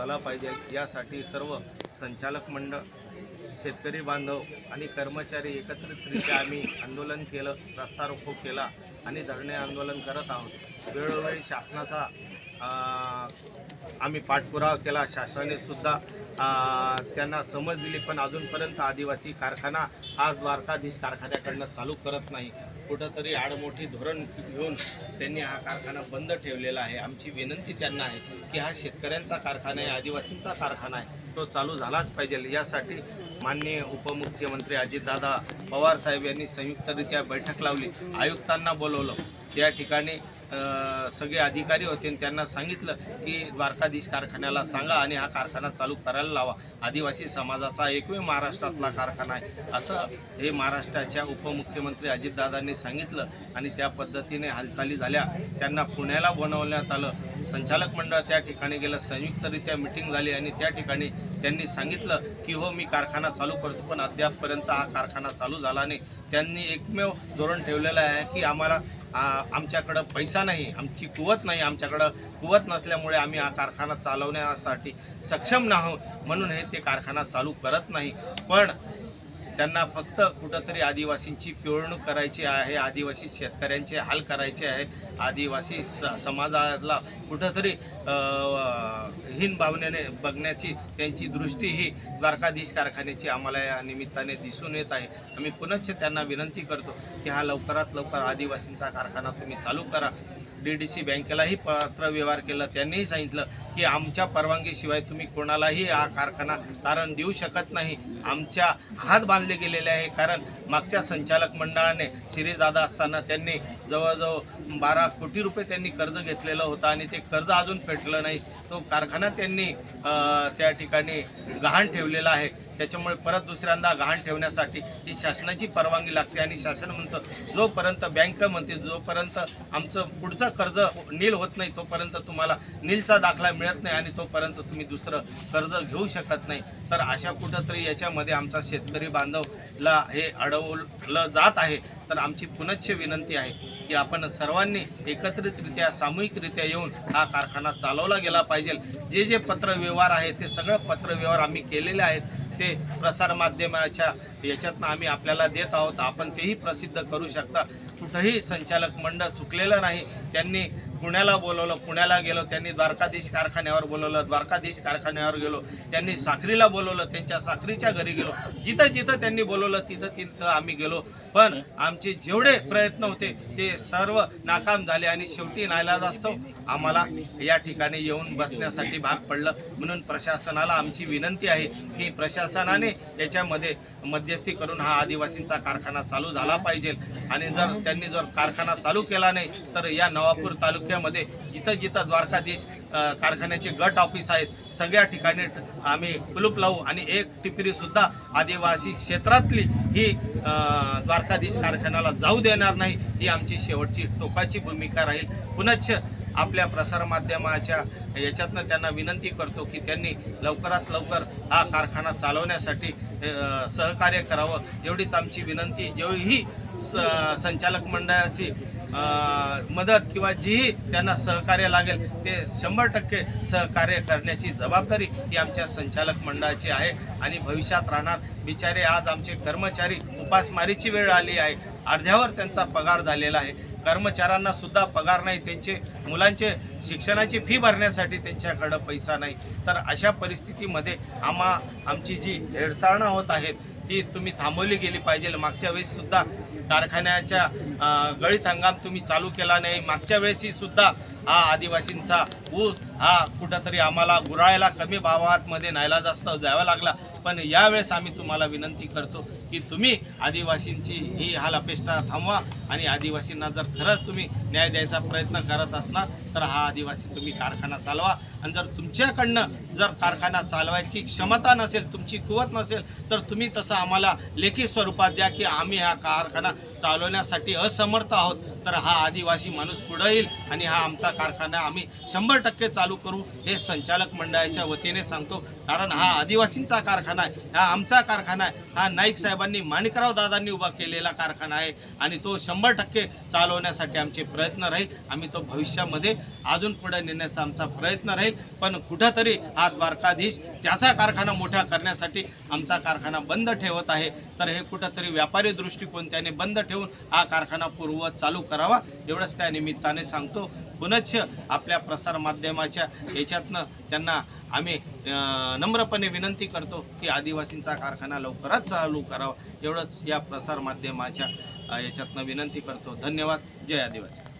झाला पाहिजे. यासाठी सर्व संचालक मंडळ शेतकरी बांधव आणि कर्मचारी एकत्रितरित्या आम्ही आंदोलन केलं रस्ता रोको केला आणि धरणे आंदोलन करत आहोत. वेळोवेळी शासनाचा आम्ही पाठपुरावा केला. शासनाने सुद्धा त्यांना समज दिली पण अजूनपर्यंत आदिवासी कारखाना हा द्वारकाधीश कारखान्याकडनं चालू करत नाही. कुठंतरी आडमोठी धोरण घेऊन त्यांनी हा कारखाना बंद ठेवलेला आहे. आमची विनंती त्यांना आहे की हा शेतकऱ्यांचा कारखाना आहे आदिवासींचा कारखाना आहे तो चालू झालाच पाहिजे. यासाठी माननीय उपमुख्यमंत्री अजितदादा पवार साहेब यांनी संयुक्तरित्या बैठक लावली. आयुक्तांना बोलवलं. त्या ठिकाणी सगळे अधिकारी होते आणि त्यांना सांगितलं की द्वारकाधीश कारखान्याला सांगा आणि हा कारखाना चालू करायला लावा. आदिवासी समाजाचा एकमेव महाराष्ट्रातला कारखाना आहे. असं हे महाराष्ट्राच्या उपमुख्यमंत्री अजितदादांनी सांगितलं आणि त्या पद्धतीने हालचाली झाल्या. त्यांना पुण्याला बनवण्यात आलं. संचालक मंडळ त्या ठिकाणी गेलं. संयुक्तरित्या मिटिंग झाली आणि त्या ठिकाणी त्यांनी सांगितलं की हो मी कारखाना चालू करतो पण अद्यापपर्यंत हा कारखाना चालू झाला नाही. त्यांनी एकमेव धोरण ठेवलेलं आहे की आम्हाला आमच्याकडं पैसा नाही आमची कुवत नाही आमच्याकडं कुवत नसल्यामुळे आम्ही हा कारखाना चालवण्यासाठी सक्षम नाही म्हणून हे ते कारखाना चालू करत नाही. पण त्यांना फक्त कुठंतरी आदिवासींची पिळवणूक करायची आहे आदिवासी शेतकऱ्यांचे हाल करायचे आहे आदिवासी स समाजाला कुठंतरी हीन भावनेने बघण्याची त्यांची दृष्टी ही द्वारकाधीश कारखान्याची आम्हाला या निमित्ताने दिसून येत आहे. आम्ही पुनश्च त्यांना विनंती करतो की हा लवकरात लवकर आदिवासींचा कारखाना तुम्ही चालू करा. डी डी सी बँकेलाही पत्र व्यवहार केला. त्यांनीही सांगितलं की आमच्या परवानगीशिवाय तुम्ही कोणालाही हा कारखाना तारण देऊ शकत नाही. आमच्या हात बांधले गेलेले आहे कारण मागच्या संचालक मंडळाने शिरीदादा असताना त्यांनी जवळजवळ बारा कोटी रुपये त्यांनी कर्ज घेतलेलं होतं आणि ते कर्ज अजून फेटलं नाही. तो कारखाना त्यांनी त्या ठिकाणी गहाण ठेवलेला आहे. त्याच्यामुळे परत दुसऱ्यांदा गहाण ठेवण्यासाठी ही शासनाची परवानगी लागते आणि शासन म्हणतं जोपर्यंत बँक म्हणते जोपर्यंत आमचं पुढचं कर्ज नील होत नाही तोपर्यंत तुम्हाला नीलचा दाखला मिळत नाही आणि तोपर्यंत तुम्ही दुसरं कर्ज घेऊ शकत नाही. तर अशा कुठंतरी याच्यामध्ये आमचा शेतकरी बांधवला हे अडवलं जात आहे. तर आमची पुनश्च विनंती आहे की आपण सर्वांनी एकत्रितरित्या सामूहिकरित्या येऊन हा कारखाना चालवला गेला पाहिजे. जे जे पत्रव्यवहार आहे ते सगळं पत्रव्यवहार आम्ही केलेले आहेत. ते प्रसारमाध्यमाच्या याच्यातनं आम्ही आपल्याला देत आहोत. आपण तेही प्रसिद्ध करू शकता. कुठंही संचालक मंडळ चुकलेलं नाही. त्यांनी पुण्याला बोलवलं पुण्याला गेलो त्यांनी द्वारकाधीश कारखान्यावर बोलवलं द्वारकाधीश कारखान्यावर गेलो त्यांनी साखरीला बोलवलं त्यांच्या साखरीच्या घरी गेलो. जिथं जिथं त्यांनी बोलवलं तिथं तिथं आम्ही गेलो. पण आमचे जेवढे प्रयत्न होते ते सर्व नाकाम झाले आणि शेवटी नाईलाजास्तव आम्हाला या ठिकाणी येऊन बसण्यासाठी भाग पडलं. म्हणून प्रशासनाला आमची विनंती आहे की प्रशासनाने याच्यामध्ये मध्यस्थी करून हा आदिवासींचा कारखाना चालू झाला पाहिजे. आणि जर त्यांनी जर कारखाना चालू केला नाही तर या नवापूर तालुक्यामध्ये जिथं जिथं द्वारकाधीश कारखान्याचे गट ऑफिस आहेत सगळ्या ठिकाणी आम्ही कुलूप लावू आणि एक टिपरीसुद्धा आदिवासी क्षेत्रातली ही द्वारकाधीश कारखान्याला जाऊ देणार नाही ही आमची शेवटची टोकाची भूमिका राहील. पुनश्च आपल्या प्रसारमाध्यमाच्या याच्यातनं त्यांना विनंती करतो की त्यांनी लवकरात लवकर हा कारखाना चालवण्यासाठी सहकार्य करावं एवढीच आमची विनंती. जेवढी स संचालक मंडळाची मदत किंवा जीही त्यांना सहकार्य लागेल. ते शंभर टक्के सहकार्य करण्याची जबाबदारी ही आमच्या संचालक मंडळाची आहे आणि भविष्यात राहणार. बिचारे आज आमचे कर्मचारी उपासमारीची वेळ आली आहे. अर्ध्यावर त्यांचा पगार झालेला आहे. कर्मचाऱ्यांना सुद्धा पगार नाही. त्यांचे मुलांचे शिक्षणाची फी भरण्यासाठी त्यांच्याकडं पैसा नाही. तर अशा परिस्थितीमध्ये आम्हा आमची जी हेळसाळणं होत आहेत ती तुम्ही थांबवली गेली पाहिजे. मागच्या वेळेससुद्धा कारखान्याच्या गळीत हंगाम तुम्ही चालू केला नाही. मागच्या वेळेसही सुद्धा हा आदिवासींचा ऊस हा कुठंतरी आम्हाला गुराळ्याला कमी भावामध्ये न्यायला जास्त द्यावा लागला. पण यावेळेस आम्ही तुम्हाला विनंती करतो की तुम्ही आदिवासींची ही हाल अपेक्षा थांबवा आणि आदिवासींना जर खरंच तुम्ही न्याय द्यायचा प्रयत्न करत असणार तर हा आदिवासी तुम्ही कारखाना चालवा. आणि जर तुमच्याकडनं जर कारखाना चालवायची क्षमता नसेल तुमची कुवत नसेल तर तुम्ही तसं आम्हाला लेखी स्वरूपात द्या की आम्ही हा कारखाना चालवण्यासाठी असमर्थ आहोत तर हा आदिवासी माणूस पुढे येईल आणि हा आमचा कारखाना आम्ही शंभर टक्के चालू करू हे संचालक मंडळाच्या वतीने सांगतो. कारण हा आदिवासींचा कारखाना आहे हा आमचा कारखाना आहे. हा नाईक साहेबांनी माणिकराव दादांनी उभा केलेला कारखाना आहे आणि तो शंभर टक्के चालवण्यासाठी आमचे प्रयत्न राहील. आम्ही तो भविष्यामध्ये अजून पुढे नेण्याचा आमचा प्रयत्न राहील. पण कुठंतरी हा द्वारकाधीश त्याचा कारखाना मोठा करण्यासाठी आमचा कारखाना बंद ठेवत आहे. तर हे कुठंतरी व्यापारी दृष्टिकोन त्याने बंद ठेवून हा कारखाना पूर्ववत चालू करावा एवढंच त्या निमित्ताने सांगतो. पुनश्च आपल्या प्रसारमाध्यमाच्या याच्यातनं त्यांना आम्ही नम्रपणे विनंती करतो की आदिवासींचा कारखाना लवकरच चालू करावा एवढंच या प्रसारमाध्यमाच्या याच्यातनं विनंती करतो. धन्यवाद. जय आदिवासी.